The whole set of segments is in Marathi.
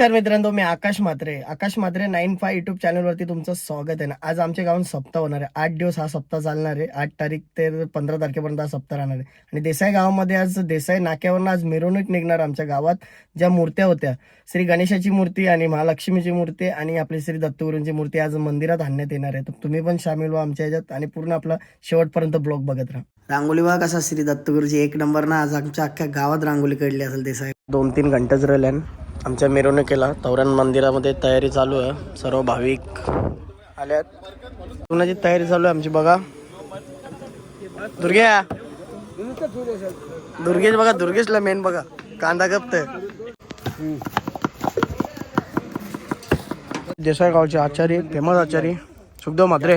नमस्कार मित्रांनो मी Akash Mhatre. Akash Mhatre nine five YouTube चॅनलवरती तुमचं स्वागत आहे. ना आज आमच्या गावात सप्ताह होणार आहे. आठ दिवस हा सप्ताह चालणार आहे. आठ तारीख ते पंधरा तारखेपर्यंत हा सप्ताह राहणार आहे. आणि देसाई गावामध्ये आज देसाई नाक्यावरनं आज मिरवणूक निघणार आमच्या गावात. ज्या मूर्त्या होत्या श्री गणेशाची मूर्ती आणि महालक्ष्मीची मूर्ती आणि आपली श्री दत्तगुरूंची मूर्ती आज मंदिरात आणण्यात येणार आहे. तर तुम्ही पण सामील व्हा आमच्या ह्याच्यात आणि पूर्ण आपला शेवटपर्यंत ब्लॉग बघत राहा. रांगोली बघा कसा श्री दत्तगुरूची. एक नंबर ना आज आमच्या अख्ख्या गावात रांगोली काढली असेल देसाई. दोन तीन घंटेच राहिल्या आमच्या मिरवणुकीला तौरण मंदिरामध्ये तयारी चालू आहे. सर्व भाविक आल्यात. पुण्याची तयारी चालू आहे आमची बघा. दुर्ग्या दुर्गेश बघा दुर्गेशला मेन बघा. कांदा गपतय. देसाई गावचे आचार्य फेमस आचार्य सुखदेव म्हात्रे.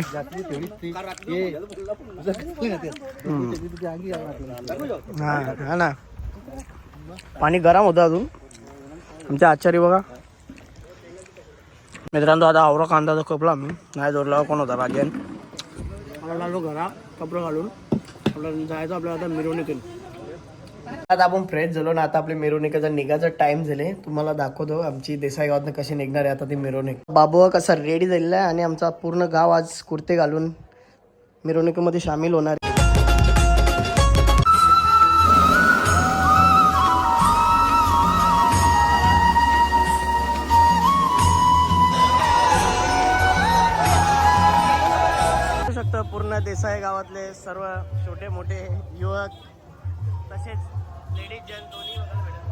हा ना. पाणी गरम होतं अजून. आमचे आचार्य बघा. मित्रांनो आता आवरा कांदा कपला आम्ही. नाही जोडला कोण होता? राजन. आलो घरा कपडे घालून. आपल्याला जायचं आपल्याला आता मिरवणुकीत. आता आपण फ्रेश झालो ना आता आपली मिरवणुकीचा निघायचा टाइम झाले. तुम्हाला दाखवतो आमची देसाई गावातनं कशी निघणार आहे आता ती मिरवणूक. बाबू कसा रेडी झालेला आहे आणि आमचा पूर्ण गाव आज कुर्ते घालून मिरवणुकीमध्ये सामील होणार आहे. देसाई गावातले सर्व छोटे मोठे युवक तसेच लेडीज जन दोन्ही बघायला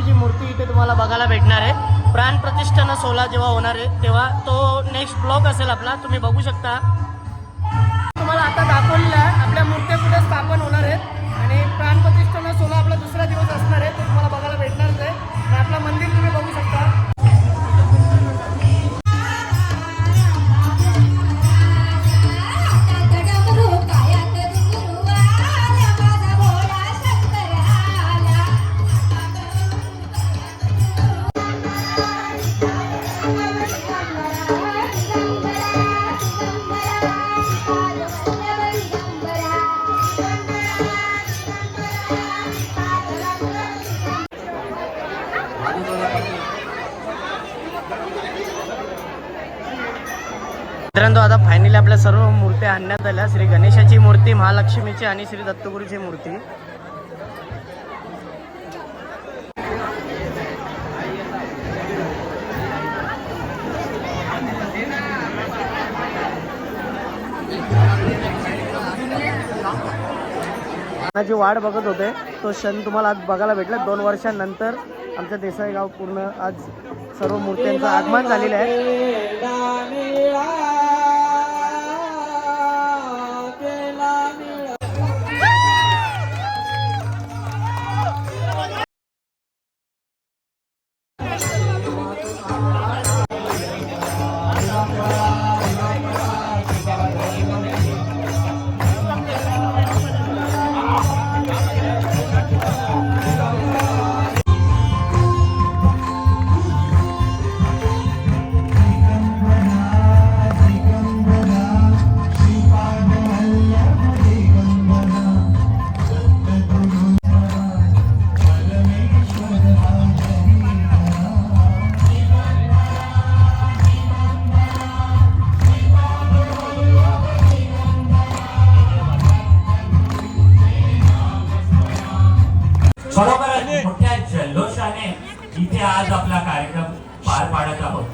आणि मूर्ती इथे तुम्हाला बघायला भेटणार आहे. प्राण प्रतिष्ठानं सोला जेव्हा होणार आहे तेव्हा तो नेक्स्ट ब्लॉक असेल आपला. तुम्ही बघू शकता. तुम्हाला आता दाखवलेलं आहे आपल्या मूर्त्या कुठे स्थापन होणार आहेत. आणि प्राण प्रतिष्ठानं सोला आपला दुसरा दिवस असणार आहे तो तुम्हाला बघायला भेटणारच आहे. आणि आपलं मंदिर मित्रांनो आता फायनली आपल्या सर्व मूर्त्या आणण्यात आल्या. श्री गणेशाची मूर्ती महालक्ष्मीची आणि श्री दत्तगुरूची मूर्ती. जी वाट बघत होते तो क्षण तुम्हाला आज बघायला भेटला. दोन वर्षांनंतर आमचं देसाई गाव पूर्ण आज सर्व मूर्त्यांचं आगमन झालेलं आहे. पार पाडत आहोत.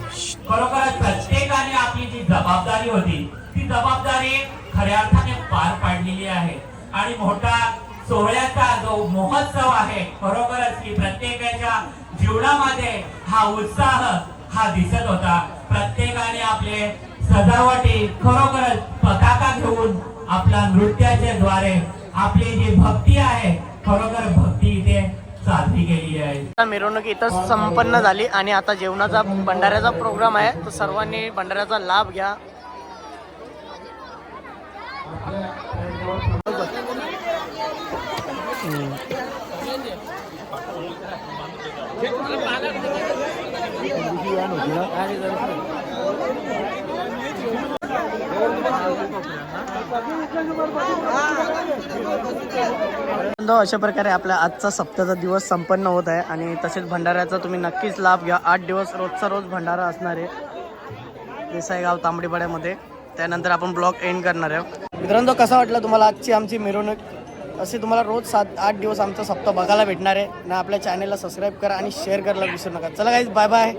खरोखर प्रत्येकाने आपली जी जबाबदारी होती ती जबाबदारी खऱ्या अर्थाने पार पाडलेली आहे. आणि मोठा सोहळ्याचा जो महोत्सव आहे खरोखरच की प्रत्येकाच्या जीवनामध्ये हा उत्साह हा दिसत होता. प्रत्येकाने आपले सजावटी खरोखरच पताका घेऊन आपला नृत्याच्या द्वारे आपली जी भक्ती आहे खरोखर भक्ती इथे साजरी केली आहे. आता मिरवणूक इथं संपन्न झाली आणि आता जेवणाचा भंडाऱ्याचा प्रोग्राम आहे. तो सर्वांनी भंडाऱ्याचा लाभ घ्या मित्रांनो, अशा प्रकारे आपल्या आजचा सप्ताहाचा दिवस संपन्न होत आहे आणि तसेच भंडाऱ्याचा तुम्ही नक्कीच लाभ घ्या. आठ दिवस रोजचा रोज भंडारा असणार आहे. देसाईगाव तांबडीपाड्यामध्ये. त्यानंतर आपण ब्लॉग एंड करणार आहे मित्रांनो कसा वाटला तुम्हाला आजची आमची मिरवणूक? असे तुम्हाला रोज सात आठ दिवस आमचा सप्ताह बघायला भेटणार आहे. ना आपल्या चॅनलला सबस्क्राईब करा आणि शेअर करायला विसरू नका. चला काहीच बाय बाय